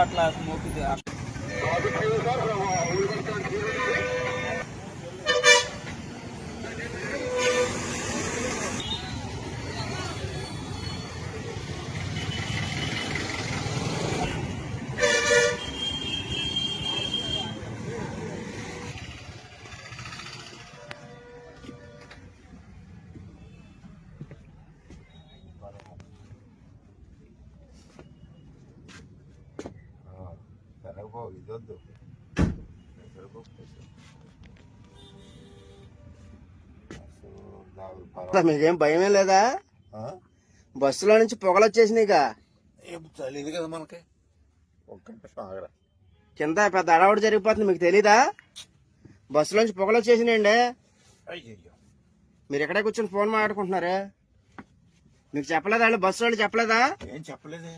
అట్లా స్మోక్ మీకేం భయమే లేదా? బస్సులో నుంచి పొగలు వచ్చేసినాయిగా తెలియదు కదా మనకి. కింద పెద్ద అడవుడు జరిగిపోతుంది మీకు తెలీదా? బస్సులోంచి పొగలు వచ్చేసినాయండి. మీరు ఎక్కడే కూర్చొని ఫోన్ మాట్లాడుకుంటున్నారే? మీకు చెప్పలేదా బస్సు వాళ్ళు చెప్పలేదా? ఏం చెప్పలేదే?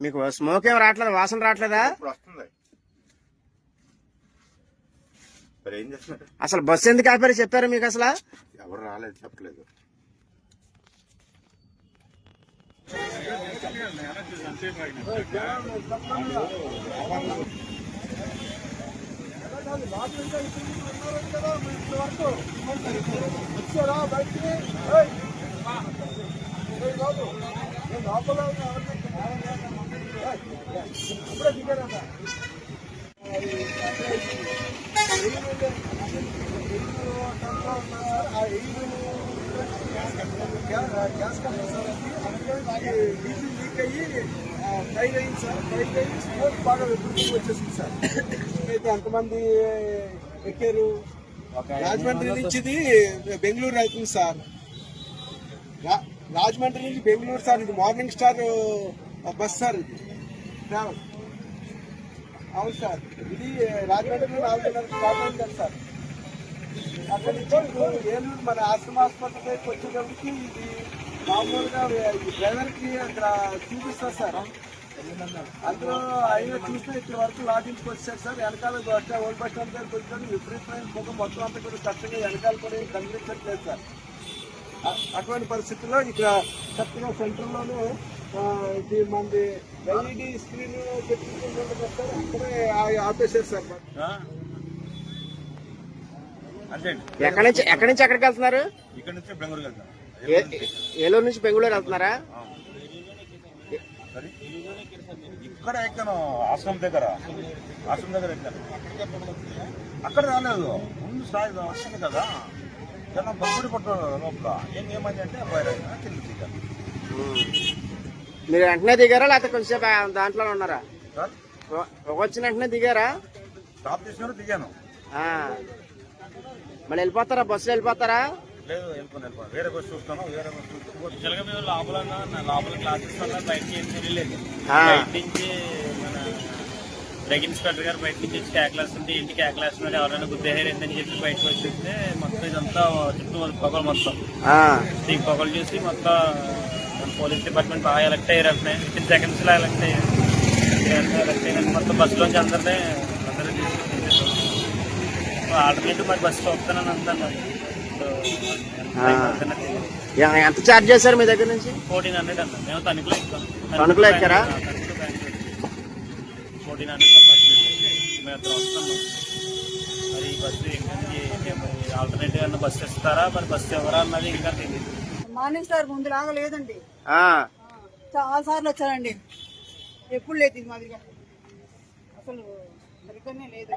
మీకు స్మోక్ ఏం రావట్లేదు వాసన రావట్లేదా? ఇప్పుడు వస్తుంది. మరి ఏం చేస్తున్నారు? అసలు బస్సు ఎందుకు ఆపారు చెప్పారు మీకు అసలు? ఎవరు రాలేదు చెప్పలేదు. గ్యాస్ కంపెనీ సార్ అది అందుకే డీజిల్ లీక్ అయ్యి ఫైర్ అయింది సార్ ఫైర్ అయ్యి స్మోక్ బాగా వెలుగుతూ వచ్చేసింది సార్ అయితే ఎంతమంది ఎక్కారు రాజమండ్రి నుంచి ఇది బెంగళూరు అవుతుంది సార్. రాజమండ్రి నుంచి బెంగళూరు సార్ ఇది మార్నింగ్ స్టార్ బస్ సార్ ఇది ట్రావెల్ అవును సార్. ఇది రాజమండ్రిలో నాలుగున్నర స్టార్ట్ కదా సార్. అక్కడ నుంచి ఇప్పుడు ఏలూరు మన ఆశ్రమ హాస్పిటల్ దగ్గరికి వచ్చేటప్పటికి ఇది మామూలుగా డ్రైవర్కి అక్కడ చూపిస్తారు సార్. అందులో ఆయన చూస్తే ఇక్కడ వరకు లాగించుకు వచ్చారు సార్. వెనకాల ఓల్డ్ బస్ స్టాండ్ దగ్గరికి వచ్చాడు విపరీతమైన ముఖం మొత్తం అంతా కూడా కష్టంగా వెనకాల కూడా కనిపించట్లేదు సార్. అటువంటి పరిస్థితుల్లో ఇక్కడ కరెక్ట్గా సెంటర్లోనే ఇది మనది ఎల్ఈడి స్క్రీన్ సార్ అక్కడే ఆపేశారు సార్ ఎక్కడి నుంచి ఎక్కడి నుంచి ఎక్కడికి వెళ్తున్నారు? ఇక్కడ నుంచి బెంగళూరు వెళ్తాం. ఏ- ఏలూరు నుంచి. బెంగళూరు వెళ్తున్నారా? సరే. ఇక్కడ ఎక్కాను? ఆశ్రమం దగ్గర. ఆశ్రమం దగ్గర ఎక్కాను. అక్కడ రాలేదు. ముందు స్థాయి వస్తుంది కదా. జనం బొబ్బడి పట్టారు లోపల. ఏం ఏమైంది అంటే అయినా కింద దిగాను మీరు వెంటనే దిగారా లేకపోతే కొంచెంసేపు దాంట్లో ఉన్నారా? సార్? వచ్చిన వెంటనే దిగారా? స్టాప్ చేసినారు దిగాను. ఆ. మళ్ళీ వెళ్ళిపోతారా? బస్సులో వెళ్ళిపోతారా? లేదు వెళ్ళిపోను వెళ్ళిపోను. వేరే చూస్తాను వేరే బస్ చూస్తాను. యాక్చువల్గా మేము లోపల ఉన్న- లోపల క్లాసెస్ వల్ల బయటకి ఏం తెలియలేదు. ఆ. బయట నుంచి మన డ్రగ్ ఇన్స్పెక్టర్ గారు బయట నుంచి వచ్చి ఎవరైనా గుద్దేహారు ఏంటని చెప్పి బయటకు వచ్చేస్తే మొత్తం ఇదంతా చుట్టూ పొగలు మొత్తం. ఆ. ఈ పొగలు చూసి మొత్తం మన పోలీస్ డిపార్ట్మెంట్ బాగా ఎలక్ట్ అయ్యారు అట్నే విత్ ఇన్ సెకండ్స్లో ఎలక్ట్ అయ్యారు. ఎలక్ట్ అయిన మొత్తం బస్సులోంచి అందరినీ అందరూ ఆల్టర్నేటివ్ మరి బస్సు చూస్తానని అంటాను మరి. ఎంత ఛార్జ్ చేశారు మీ దగ్గర నుంచి? ఫోర్టీన్ హండ్రెడ్ అన్న మేము తణుకులో ఎక్కుతాం తణుకులో ఎక్కారా? Fourteen hundred bus. మేము అక్కడ వస్తున్నాం. మరి బస్సు ఏంటంటే ఆల్టర్నేటివ్ అన్న బస్సు ఇస్తారా మరి బస్సు ఎవరా అన్నది ఇంకా తెలియదు మార్నింగ్ సార్ ముందు లాగా లేదండి ఆ. చాలా సార్లు వచ్చానండి. ఎప్పుడు లేదు ఇది మాదిరిగా. అసలు సరిగ్గానే లేదు.